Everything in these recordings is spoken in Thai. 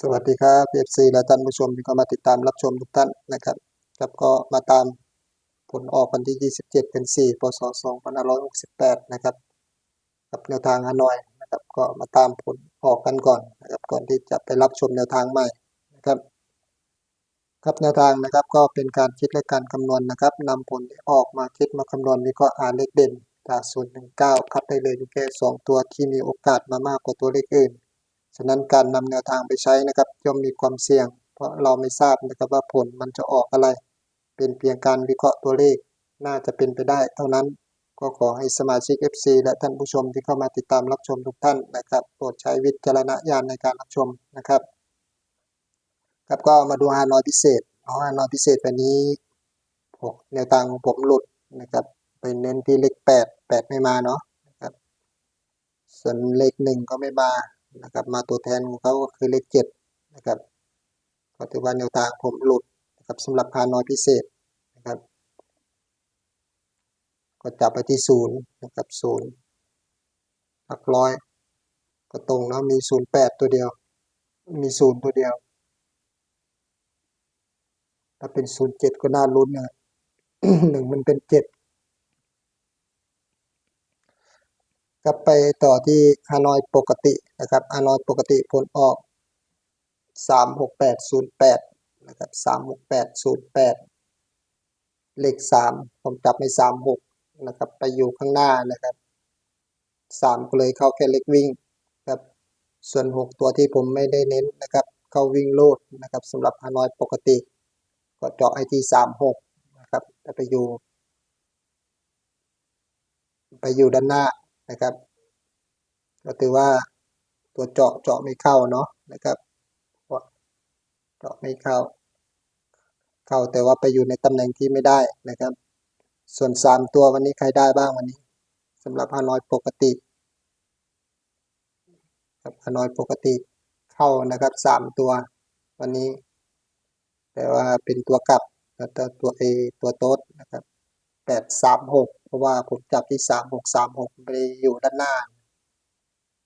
สวัสดีครับ FC และท่านผู้ชมที่เข้ามาติดตามรับชมทุกท่านนะครับครับก็มาตามผลออกวันที่ 27 เป็น4พศ2568 นะครับ กับแนวทางฮานอยนะครับ ก็มาตามผลออกกันก่อนนะครับ ก่อนที่จะไปรับชมแนวทางใหม่นะครับ ครับแนวทางนะครับก็เป็นการคิดและการคำนวณนะครับนำผลที่ออกมาคิดมาคำนวณวิเคราะห์หาเลขเด่นจาก0ถึง9คัดได้เลยอยู่แค่2ตัวที่มีโอกาสมามากกว่าตัวเลขอื่น ฉะนั้นการนำแนวทางไปใช้นะครับย่อมมีความเสี่ยง เพราะเราไม่ทราบนะครับว่าผลมันจะออกอะไร เป็นเพียงการวิเคราะห์ตัวเลข น่าจะเป็นไปได้ เท่านั้นก็ขอให้สมาชิก FC และท่านผู้ชมที่เข้ามาติดตามรับชมทุกท่านนะครับโปรดใช้วิจารณญาณในการรับชมนะครับครับก็มาดูฮานอยพิเศษเอาฮานอยพิเศษวันนี้ผมแนวทางของผมหลุดนะครับไปเน้นที่เลขแปดแปดไม่มาเนาะนะครับส่วนเลขหนึ่งก็ไม่มา นะครับ มาตัวแทนของเขาก็คือเลขเจ็ดนะครับก็ถือว่าแนวทางผมหลุดนะครับสำหรับฮาน้อยพิเศษนะครับ ก็จับไปที่ศูนย์นะครับศูนย์หลักร้อย ก็ตรงเนาะมีศูนย์แปดตัวเดียว มีศูนย์ตัวเดียวถ้าเป็นศูนย์เจ็ดก็น่าลุ้นนะหนึ่งมันเป็นเจ็ด กลับไปต่อที่ฮานอยปกตินะครับฮานอยปกติผลออกสามหกแปดศูนย์แปดนะครับสามหกแปดศูนย์แปดเลขสามผมจับในสามหกนะครับไปอยู่ข้างหน้านะครับสามก็เลยเข้าแค่เลขวิ่งครับส่วนหกตัวที่ผมไม่ได้เน้นนะครับ เข้าวิ่งโลดนะครับสำหรับฮานอยปกติ ก็เจาะไอที่สามหกนะครับแต่ไปอยู่ ไปอยู่ด้านหน้า นะครับ ก็ถือว่าตัวเจาะเจาะไม่เข้าเนาะนะครับเจาะไม่เข้า เข้าแต่ว่าไปอยู่ในตำแหน่งที่ไม่ได้นะครับ ส่วนสามตัววันนี้ใครได้บ้างวันนี้สำหรับฮานอยปกติครับฮานอยปกติเข้านะครับสามตัววันนี้ แต่ว่าเป็นตัวกลับแล้วตัวเอตัวโต๊ดนะครับ แปดสามหกเพราะว่าผมจับที่สามหกสามหกไปอยู่ด้านหน้า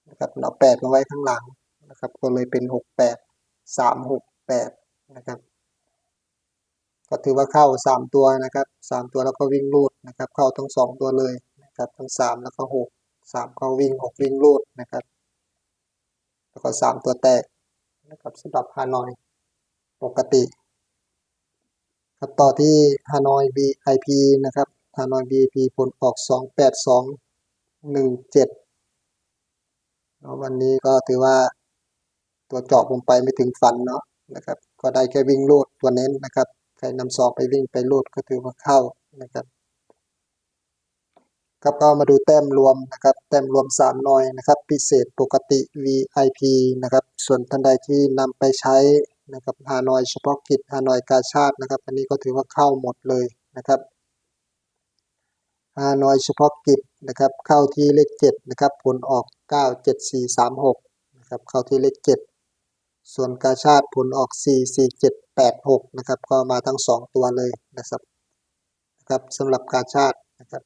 นะครับเอาแปดมาไว้ข้างหลังนะครับ ก็เลยเป็นหกแปดสามหกแปดนะครับ ก็ถือว่าเข้าสามตัวนะครับสามตัวแล้วก็วิ่งรูดนะครับ เข้าทั้งสองตัวเลยนะครับทั้งสามแล้วก็หกสามเขาวิ่งหกวิ่งรูดนะครับ แล้วก็สามตัวแตกนะครับสำหรับฮานอยปกติ ครับต่อที่ฮานอย VIP นะครับฮานอย VIP ผลออกสองแปดสองหนึ่งเจ็ดวันนี้ก็ถือว่าตัวเจาะผมไปไม่ถึงฝันเนาะนะครับ ก็ได้แค่วิ่งโลดตัวเน้นนะครับ ใครนำซองไปวิ่งไปโลดก็ถือว่าเข้านะครับครับก็มาดูแต้มรวมนะครับ แต้มรวมสามหน่อยนะครับ พิเศษปกติ VIP นะครับ ส่วนท่านใดที่นำไปใช้ นะครับฮานอยเฉพาะกิจฮานอยกาชาตินะครับ อันนี้ก็ถือว่าเข้าหมดเลยนะครับฮานอยเฉพาะกิจนะครับ เข้าที่เลขเจ็ดนะครับ ผลออกเก้าเจ็ดสี่สามหกนะครับ เข้าที่เลขเจ็ดส่วนกาชาติผลออกสี่สี่เจ็ดแปดหกนะครับ ก็มาทั้งสองตัวเลยนะครับนะครับสำหรับกาชาตินะครับ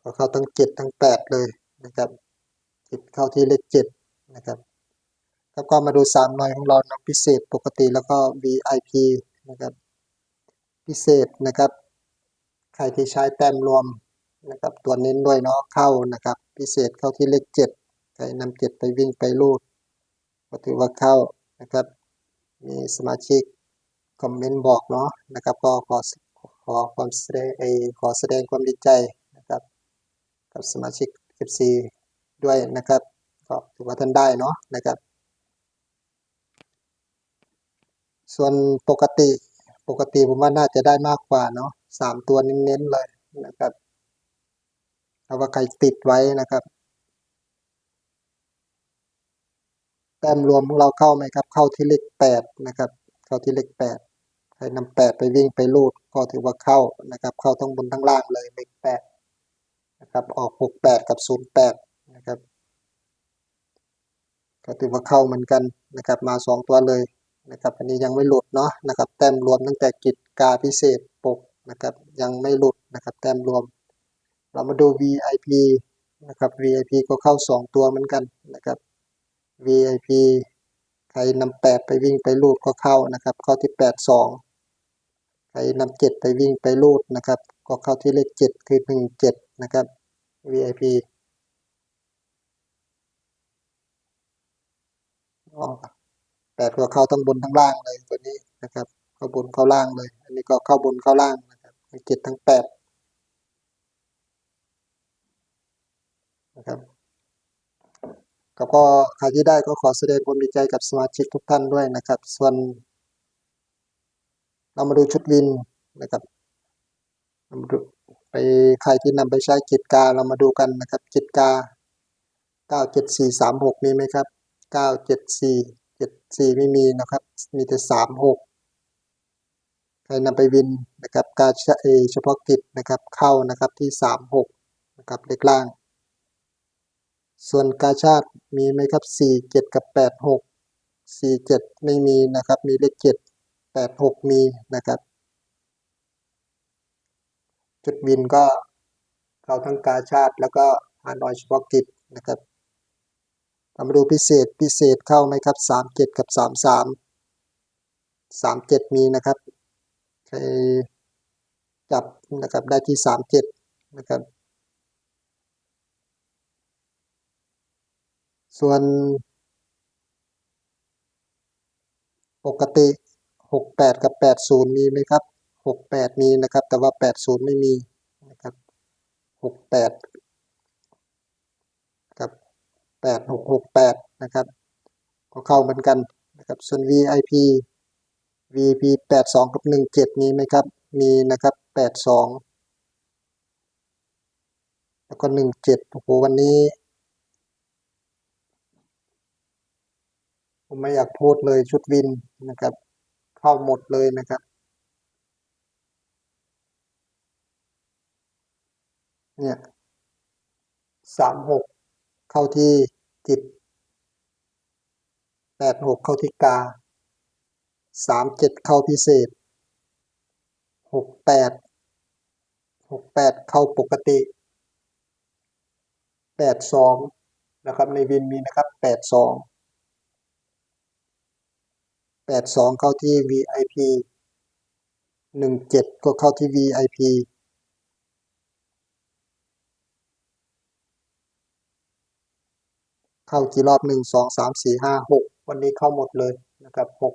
ก็เข้าทั้งเจ็ดทั้งแปดเลยนะครับจิตเข้าที่เลขเจ็ดนะครับ แล้วก็มาดูสามหน่อยของเรานะพิเศษปกติแล้วก็ VIP นะครับ พิเศษนะครับ ใครที่ใช้แต้มรวมนะครับ ตัวเน้นด้วยเนาะเข้านะครับ พิเศษเข้าที่เลขเจ็ดใครนำเจ็ดไปวิ่งไปลูดก็ถือว่าเข้านะครับ มีสมาชิกคอมเมนต์บอกเนาะนะครับ ก็ขอขอความแสดงไอขอแสดงความดีใจนะครับ กับสมาชิก FC ด้วยนะครับก็ถือว่าท่านได้เนาะนะครับ ส่วนปกติปกติผมว่าน่าจะได้มากกว่าเนาะสามตัวเน้นๆเลยนะครับเอาว่าใครติดไว้นะครับ แต้มรวมของเราเข้าไหมครับ เข้าที่เลขแปดนะครับ เข้าที่เลขแปดใครนำแปดไปวิ่งไปลูดก็ถือว่าเข้านะครับ เข้าทั้งบนทั้งล่างเลยเลขแปดนะครับ ออกหกแปดกับศูนย์แปดนะครับ ก็ถือว่าเข้าเหมือนกันนะครับ มาสองตัวเลย นะครับอันนี้ยังไม่หลุดเนาะนะครับแต้มรวมตั้งแต่กิจกาพิเศษปกนะครับยังไม่หลุดนะครับแต้มรวม เรามาดู VIP นะครับ VIP ก็เข้าสองตัวเหมือนกันนะครับ VIP ใครนำแปดไปวิ่งไปลูดก็เข้านะครับ เข้าที่แปดสองใครนำเจ็ดไปวิ่งไปลูดนะครับ ก็เข้าที่เลขเจ็ดคือหนึ่งเจ็ดนะครับ VIP อ๋อ แปดก็เข้าทั้งบนทั้งล่างเลยตัวนี้นะครับ เข้าบนเข้าล่างเลย อันนี้ก็เข้าบนเข้าล่างนะครับเจ็ดทั้งแปดนะครับก็ก็ใครที่ได้ก็ขอแสดงความดีใจกับสมาชิกทุกท่านด้วยนะครับ ส่วน เรามาดูชุดวินนะครับไปใครที่นำไปใช้กิจกาเรามาดูกันนะครับกิจกาเก้าเจ็ดสี่สามหกมีไหมครับเก้า เจ็ดสี่ไม่มีนะครับ มีแต่สามหกใครนำไปวินนะครับ การเอเฉพาะกิจนะครับเข้านะครับที่สามหกนะครับเลขล่าง ส่วนกาชาติมีไหมครับสี่เจ็ดกับแปดหกสี่เจ็ดไม่มีนะครับ มีเลขเจ็ดแปดหกมีนะครับ จุดวินก็เข้าทั้งกาชาติแล้วก็ฮานอยเฉพาะกิจนะครับ เรมาดูพิเศษพิเศษเข้าไหมครับสามเจ็ดกับสามสามสามเจ็ดมีนะครับใครจับนะครับได้ที่สามเจ็ดนะครับส่วน ปกติ 68 กับ 80 มีไหมครับ 68 มีนะครับ แต่ว่า 80 ไม่มีนะครับ 68 8668 นะครับ ก็เข้าเหมือนกันนะครับ ส่วน VIP VIP 82กับ17 มีไหมครับ มีนะครับ 82 แล้วก็ 17 โอ้โห วันนี้ ผมไม่อยากพูดเลยชุดวินนะครับ เข้าหมดเลยนะครับเนี่ยสามหก เข้าที่จิตแปดหกเข้าที่กาสามเจ็ดเข้าพิเศษหกแปดหกแปดเข้าปกติแปดสองนะครับในวินมีนะครับแปดสองแปดสองเข้าที่ VIP หนึ่งเจ็ดก็เข้าที่ VIP เข้ากี่รอบหนึ่งสองสามสี่ห้าหกวันนี้เข้าหมดเลยนะครับหก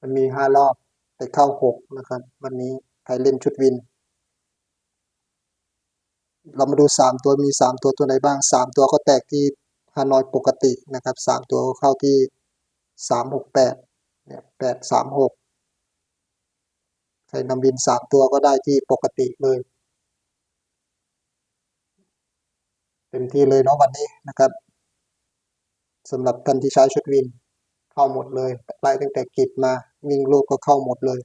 มันมีห้ารอบแต่เข้าหกนะครับ วันนี้ใครเล่นชุดวิน เรามาดูสามตัวมีสามตัวตัวไหนบ้างสามตัวก็แตกที่ฮานอยปกตินะครับสามตัวก็เข้าที่สามหกแปดเนี่ยแปดสามหกใครนำบินสามตัวก็ได้ที่ปกติเลย เต็มที่เลยเนาะวันนี้นะครับสำหรับท่านที่ใช้ชุดวินเข้าหมดเลยไล่ตั้งแต่กิจมาวิ่งลูกก็เข้าหมดเลย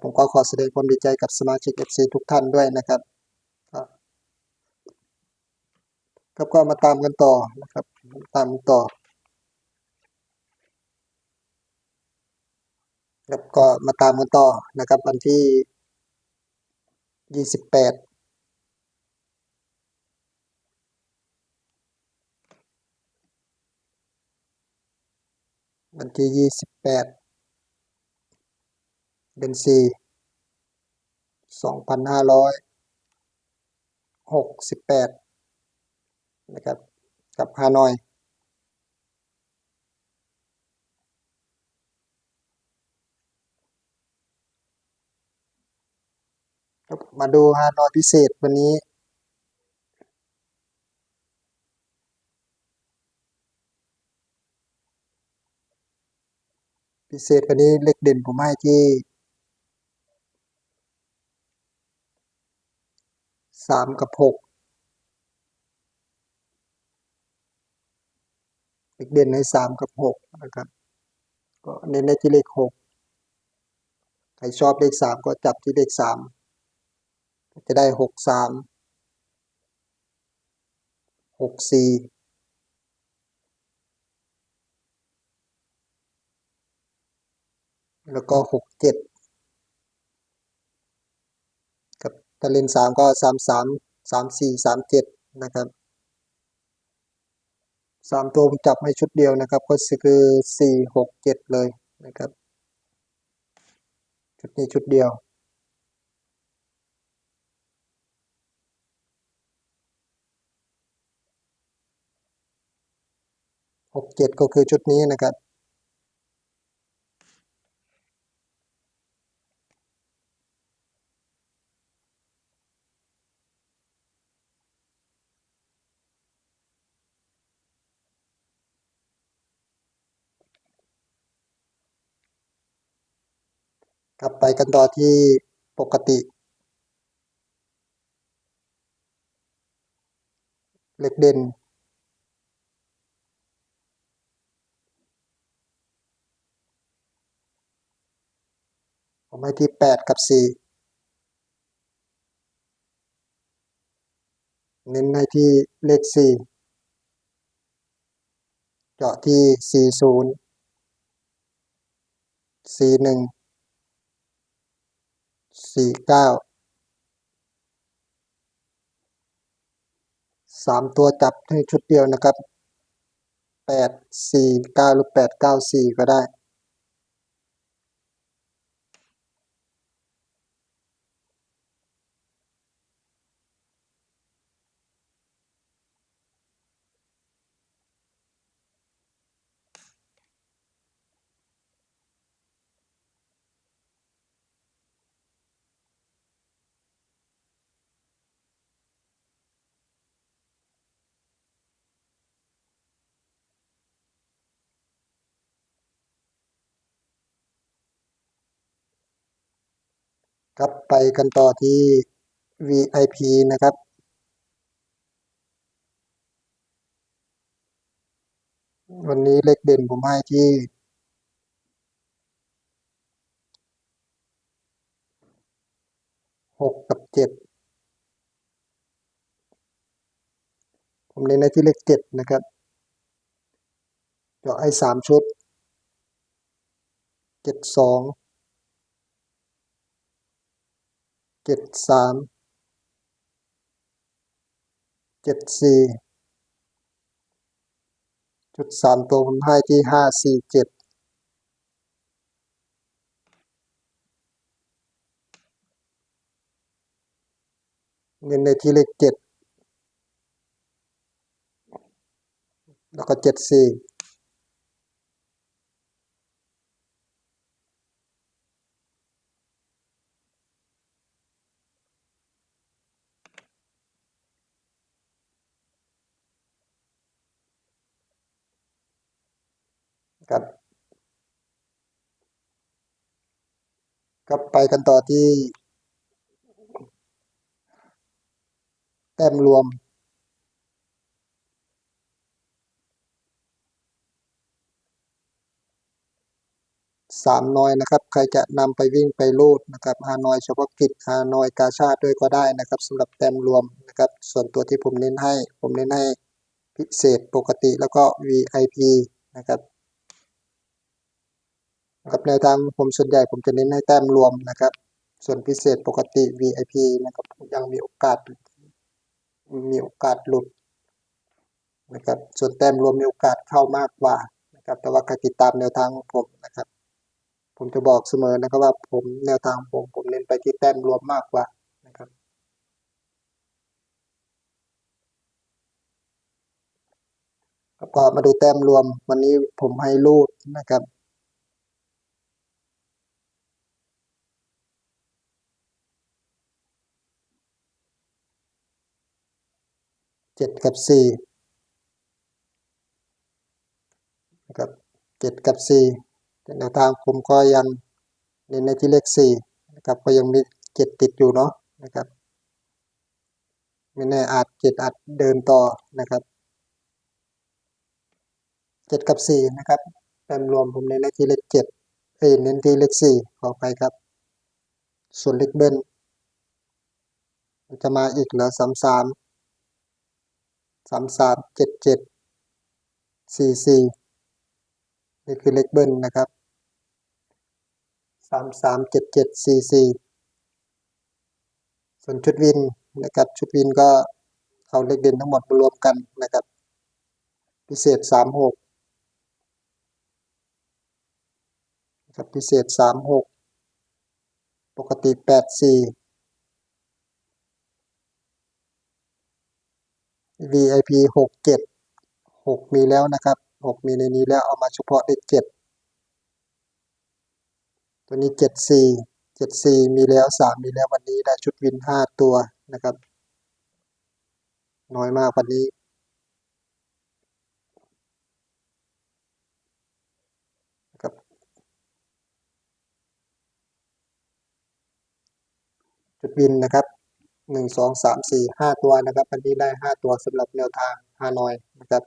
ผมก็ขอแสดงความดีใจกับสมาชิก FC ทุกท่านด้วยนะครับครับก็มาตามกันต่อนะครับ ตามต่อครับก็มาตามกันต่อนะครับวันที่ 28 วันที่ยี่สิบแปดเดือนสี่สองพันห้าร้อยหกสิบแปดนะครับ กับฮานอยมาดูฮานอยพิเศษวันนี้ พิเศษวันนี้เลขเด่นผมให้ที่สามกับหกเลขเด่นในสามกับหกนะครับ ก็เน้นในที่เลขหกใครชอบเลขสามก็จับที่เลขสามจะได้หกสามหกสี่ แล้วก็หกเจ็ดกับถ้าเล่นสามก็สามสามสามสี่สามเจ็ดนะครับสามตัวผมจับให้ชุดเดียวนะครับ ก็คือสี่หกเจ็ดเลยนะครับ ชุดนี้ชุดเดียวหกเจ็ดก็คือชุดนี้นะครับ ไปกันต่อที่ปกติ เลขเด่น ผมให้ที่แปดกับสี่เน้นให้ที่เลขสี่เจาะที่สี่ศูนย์ สี่เก้าสามตัวจับให้ชุดเดียวนะครับแปดสี่เก้าหรือแปดเก้าสี่ก็ได้ ครับไปกันต่อที่ VIP นะครับ วันนี้เลขเด่นผมให้ที่หกกับเจ็ดผมเน้นในที่เลขเจ็ดนะครับเจาะให้สามชุดเจ็ดสอง เจ็ดสามเจ็ดสี่จุดสามตัวผมให้ที่ห้าสี่เจ็ดเน้นในที่เลขเจ็ดแล้วก็เจ็ดสี่ ครับครับไปกันต่อที่ แต้มรวม สามนอยนะครับ ใครจะนำไปวิ่งไปรูดนะครับฮานอยเฉพาะกิจฮานอยกาชาติด้วยก็ได้นะครับสำหรับแต้มรวมนะครับ ส่วนตัวที่ผมเน้นให้ ผมเน้นให้พิเศษปกติแล้วก็ VIP นะครับ กับแนวทางผมส่วนใหญ่ผมจะเน้นให้แต้มรวมนะครับ ส่วนพิเศษปกติ VIP นะครับยังมีโอกาสมีโอกาสหลุดนะครับส่วนแต้มรวมมีโอกาสเข้ามากกว่านะครับแต่ว่าใครติดตามแนวทางของผมนะครับ ผมจะบอกเสมอนะครับว่าผมแนวทางผมผมเน้นไปที่แต้มรวมมากกว่านะครับแล้วก็มาดูแต้มรวมวันนี้ผมให้รูดนะครับ เจ็ดกับสี่นะครับเจ็ดกับสี่แต่แนวทางผมก็ยังเน้นในที่เลขสี่นะครับก็ยังมีเจ็ดติดอยู่เนาะนะครับไม่แน่อาจเจ็ดอาจเดินต่อนะครับเจ็ดกับสี่นะครับแต้มรวมผมเน้นในที่เลขเจ็ดเอ้ยเน้นที่เลขสี่ขอไปครับ ส่วนเลขเบิ้ลมันจะมาอีกเหลือสามสาม สามสามเจ็ดเจ็ดสี่สี่นี่คือเลขเบิ้ลนะครับสามสามเจ็ดเจ็ดสี่สี่ส่วนชุดวินนะครับชุดวินก็เอาเลขเด่นทั้งหมดมารวมกันนะครับ พิเศษสามหกนะครับพิเศษสามหกปกติแปดสี่ VIP หกเจ็ดหกมีแล้วนะครับหกมีในนี้แล้วเอามาเฉพาะได้เจ็ดตัวนี้เจ็ดสี่เจ็ดสี่มีแล้วสามมีแล้ววันนี้ได้ชุดวินห้าตัวนะครับ น้อยมากวันนี้ครับจุดวินนะครับ หนึ่งสองสามสี่ห้าตัวนะครับวันนี้ได้ห้าตัวสำหรับแนวทางฮานอยนะครับ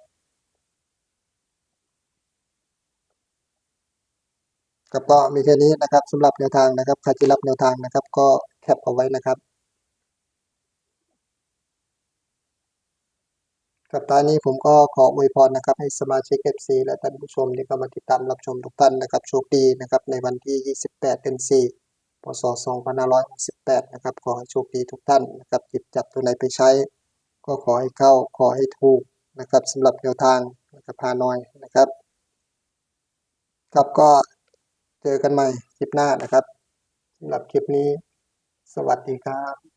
ครับก็มีแค่นี้นะครับสำหรับแนวทางนะครับใครที่รับแนวทางนะครับ ก็แคปเอาไว้นะครับกับตอนนี้ผมก็ขออวยพรนะครับให้สมาชิก FC และท่านผู้ชมที่เข้ามาติดตามรับชมทุกท่านนะครับโชคดีนะครับในวันที่ 28 เดือน4 พศ 2568 นะครับ ขอให้โชคดีทุกท่านนะครับหยิบจับตัวไหนไปใช้ ก็ขอให้เข้าขอให้ถูกนะครับสำหรับแนวทางนะครับพาน้อยนะครับ ครับก็เจอกันใหม่คลิปหน้านะครับสำหรับคลิปนี้ สวัสดีครับ